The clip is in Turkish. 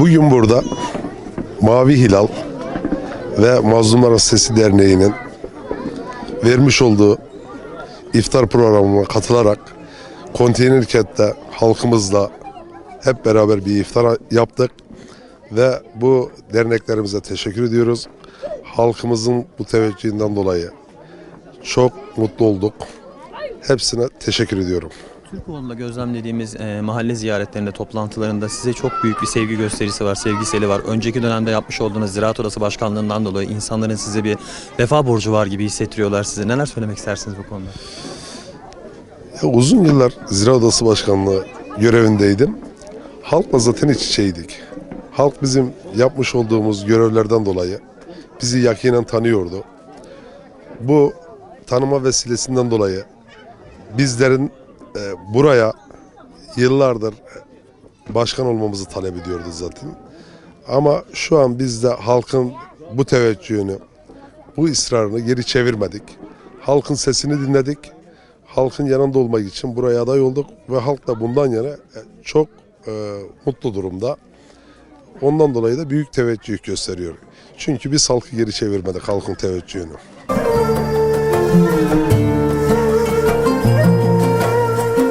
Bugün burada Mavi Hilal ve Mazlumlar Sesi Derneği'nin vermiş olduğu iftar programına katılarak konteyner kentte halkımızla hep beraber bir iftar yaptık ve bu derneklerimize teşekkür ediyoruz. Halkımızın bu teveccühünden dolayı çok mutlu olduk. Hepsine teşekkür ediyorum. Türkoğlu'nda gözlemlediğimiz e, mahalle ziyaretlerinde, toplantılarında size çok büyük bir sevgi gösterisi var, sevgiseli var. Önceki dönemde yapmış olduğunuz Ziraat Odası Başkanlığından dolayı insanların size bir vefa borcu var gibi hissettiriyorlar size. Neler söylemek istersiniz bu konuda? Ya uzun yıllar Zira Odası Başkanlığı görevindeydim. Halkla zaten iç içeydik. Halk bizim yapmış olduğumuz görevlerden dolayı bizi yakinen tanıyordu. Bu tanıma vesilesinden dolayı bizlerin e, buraya yıllardır başkan olmamızı talep ediyordu zaten. Ama şu an biz de halkın bu teveccühünü, bu ısrarını geri çevirmedik. Halkın sesini dinledik. Halkın yanında olmak için buraya aday olduk ve halk da bundan yana e, çok e, mutlu durumda. Ondan dolayı da büyük teveccüh gösteriyor. Çünkü biz halkı geri çevirmedik halkın teveccühünü.